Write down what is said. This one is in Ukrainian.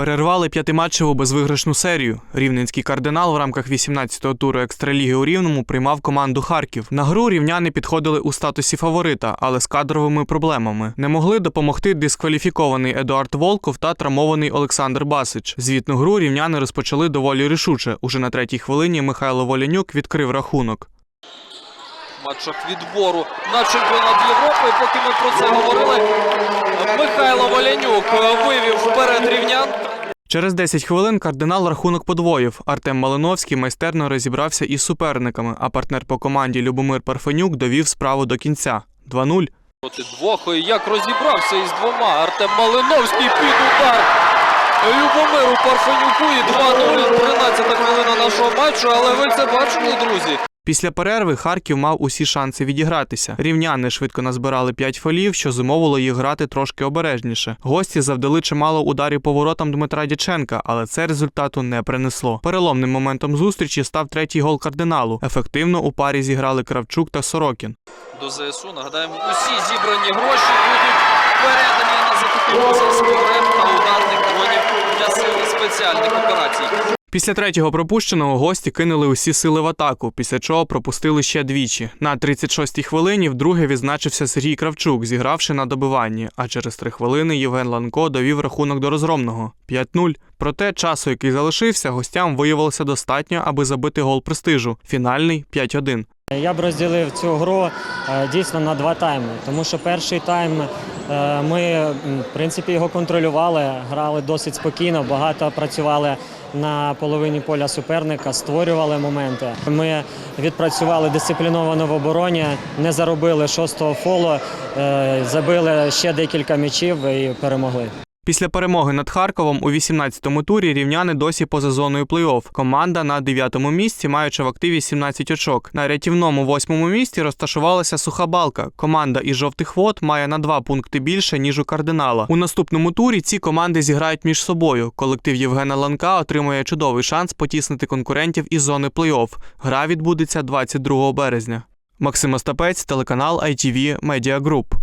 Перервали п'ятиматчеву безвиграшну серію. Рівненський кардинал в рамках 18-го туру екстраліги у Рівному приймав команду Харків. На гру рівняни підходили у статусі фаворита, але з кадровими проблемами. Не могли допомогти дискваліфікований Едуард Волков та травмований Олександр Басич. Звітну гру рівняни розпочали доволі рішуче. Уже на третій хвилині Михайло Волянюк відкрив рахунок. Матчах відбору на чемпіонат Європи. Поки ми про це говорили, Михайло Волянюк вивів вперед рівнян. Через 10 хвилин кардинал рахунок подвоїв. Артем Малиновський майстерно розібрався із суперниками, а партнер по команді Любомир Парфенюк довів справу до кінця. 2-0. Проти двох. Як розібрався із двома. Артем Малиновський під удар. Любомиру Парфенюку і 2-0. 13 хвилина нашого матчу. Але ви це бачили, друзі. Після перерви Харків мав усі шанси відігратися. Рівняни швидко назбирали 5 фолів, що зумовило їх грати трошки обережніше. Гості завдали чимало ударів по воротам Дмитра Дяченка, але це результату не принесло. Переломним моментом зустрічі став третій гол кардиналу. Ефективно у парі зіграли Кравчук та Сорокін. До ЗСУ нагадаємо, усі зібрані гроші будуть передані на закупівлю засобів та ударних дронів для сил спеціальних операцій. Після третього пропущеного гості кинули усі сили в атаку, після чого пропустили ще двічі. На 36-й хвилині вдруге відзначився Сергій Кравчук, зігравши на добиванні. А через три хвилини Євген Ланко довів рахунок до розгромного 5-0. Проте часу, який залишився, гостям виявилося достатньо, аби забити гол престижу. Фінальний 5-1. Я б розділив цю гру е, дійсно на два тайми, тому що перший тайм ми в принципі його контролювали, грали досить спокійно, багато працювали на половині поля суперника, створювали моменти. Ми відпрацювали дисципліновано в обороні, не заробили шостого фолу, е, забили ще декілька м'ячів і перемогли. Після перемоги над Харковом у 18-му турі рівняни досі поза зоною плей-офф. Команда на 9-му місці, маючи в активі 17 очок. На рятівному 8-му місці розташувалася суха балка. Команда із жовтих вод має на 2 пункти більше ніж у кардинала. У наступному турі ці команди зіграють між собою. Колектив Євгена Ланка отримує чудовий шанс потіснити конкурентів із зони плей-офф. Гра відбудеться 22 березня. Максим Остапець, телеканал ITV Media Group.